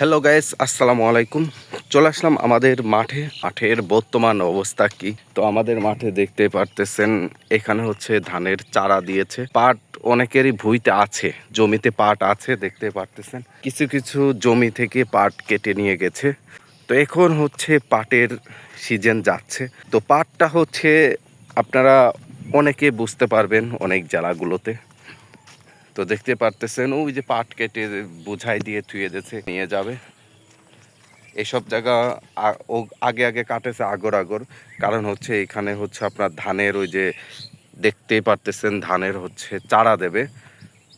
Hello guys আসসালামু আলাইকুম চলে আসলাম আমাদের মাঠে। মাঠের বর্তমান অবস্থা কি? তো আমাদের মাঠে দেখতে পারতেছেন, এখানে হচ্ছে ধানের চারা দিয়েছে। পাট অনেকেরই ভুইতে আছে, জমিতে পাট আছে, দেখতে পারতেছেন। কিছু কিছু জমি থেকে পাট কেটে নিয়ে গেছে। তো এখন হচ্ছে পাটের সিজন যাচ্ছে। তো পাটটা হচ্ছে আপনারা অনেকে বুঝতে পারবেন অনেক জেলাগুলোতে। তো দেখতে পারতেছেন, ওই যে পাট কেটে বোঝাই দিয়ে থুয়ে দিয়েছে, নিয়ে যাবে। এসব জায়গা ও আগে আগে কাটেছে আগর আগর, কারণ হচ্ছে এখানে হচ্ছে আপনার ধানের ওই যে দেখতেই পারতেছেন, ধানের হচ্ছে চারা দেবে।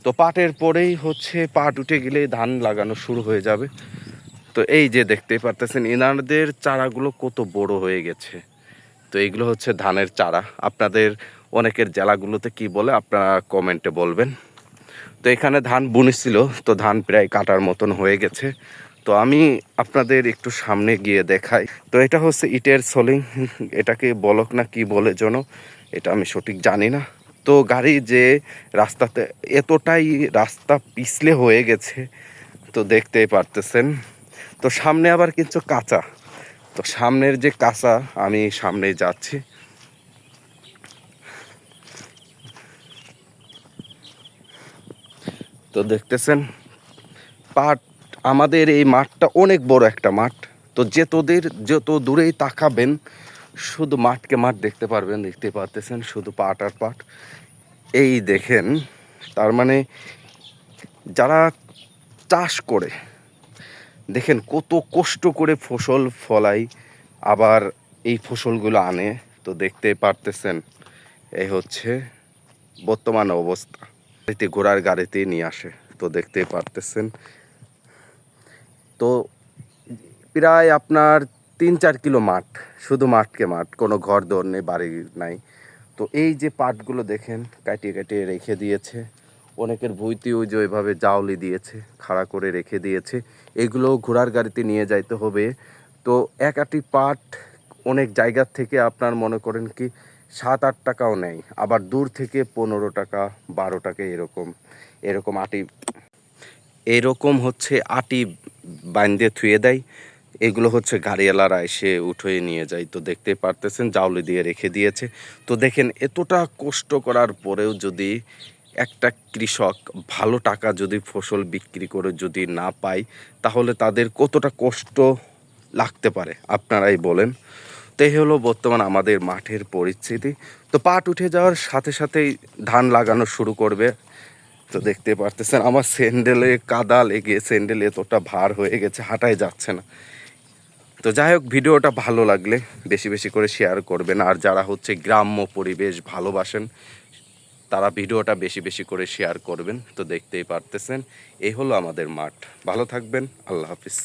তো পাটের পরেই হচ্ছে পাট উঠে গেলেই ধান লাগানো শুরু হয়ে যাবে। তো এই যে দেখতেই পারতেছেন ইনারদের চারাগুলো কত বড় হয়ে গেছে। তো এইগুলো হচ্ছে ধানের চারা। আপনাদের অনেকের জেলাগুলোতে কি বলে, আপনারা কমেন্টে বলবেন। তো এখানে ধান বুনেছিল, তো ধান প্রায় কাটার মতন হয়ে গেছে। তো আমি আপনাদের একটু সামনে গিয়ে দেখাই। তো এটা হচ্ছে ইটের সোলিং, এটাকে বলক না কি বলে যেন, এটা আমি সঠিক জানি না। তো গাড়ি যে রাস্তাতে এতটাই রাস্তা পিছলে হয়ে গেছে, তো দেখতেই পারতেছেন। তো সামনে আবার কিছু কাঁচা। তো সামনের যে কাঁচা, আমি সামনে যাচ্ছি। তো দেখতেছেন, পাট, আমাদের এই মাঠটা অনেক বড় একটা মাঠ। তো যে তোদের যত দূরেই তাকাবেন, শুধু মাঠকে মাঠ দেখতে পারবেন, দেখতে পারতেছেন শুধু পাট আর পাট। এই দেখেন, তার মানে যারা চাষ করে, দেখেন কত কষ্ট করে ফসল ফলাই আবার এই ফসলগুলো আনে। তো দেখতে পারতেছেন, এই হচ্ছে বর্তমান অবস্থা। গাড়িতে, ঘোড়ার গাড়িতে নিয়ে আসে। তো দেখতে পারতেছেন। তো প্রায় আপনার তিন চার কিলো মাঠ, শুধু মাঠকে মাঠ, কোনো ঘর দর নেই, বাড়ি নাই। তো এই যে পাটগুলো দেখেন, কাটিয়ে কাটিয়ে রেখে দিয়েছে। অনেকের ভুইতে ওই যে ওইভাবে জাউলি দিয়েছে, খাড়া করে রেখে দিয়েছে। এগুলো ঘোড়ার গাড়িতে নিয়ে যাইতে হবে। তো এক আটি পাট অনেক জায়গার থেকে আপনার মনে করেন কি সাত আট টাকাও নেয় আবার দূর থেকে পনেরো টাকা, বারো টাকা এরকম এরকম আটি, এরকম হচ্ছে আটি বান্ধে থুয়ে দেয়। এগুলো হচ্ছে গাড়িওয়ালারা এসে উঠিয়ে নিয়ে যায়। তো দেখতে পারতেছেন, জাউলি দিয়ে রেখে দিয়েছে। তো দেখেন, এতটা কষ্ট করার পরেও যদি একটা কৃষক ভালো টাকা যদি ফসল বিক্রি করে যদি না পায়, তাহলে তাদের কতটা কষ্ট লাগতে পারে? আপনারাই বলেন। এই হলো বর্তমান আমাদের মাঠের পরিস্থিতি। তো পাট উঠে যাওয়ার সাথে সাথেই ধান লাগানো শুরু করবে। তো দেখতে পারতেছেন আমার স্যান্ডেলে কাদা লেগে, স্যান্ডেল এতটা ভার হয়ে গেছে, হাঁটাই যাচ্ছে না। তো যাই হোক, ভিডিওটা ভালো লাগলে বেশি বেশি করে শেয়ার করবেন। আর যারা হচ্ছে গ্রাম্য পরিবেশ ভালোবাসেন, তারা ভিডিওটা বেশি বেশি করে শেয়ার করবেন। তো দেখতেই পারতেছেন এই হলো আমাদের মাঠ। ভালো থাকবেন, আল্লাহ হাফিজ।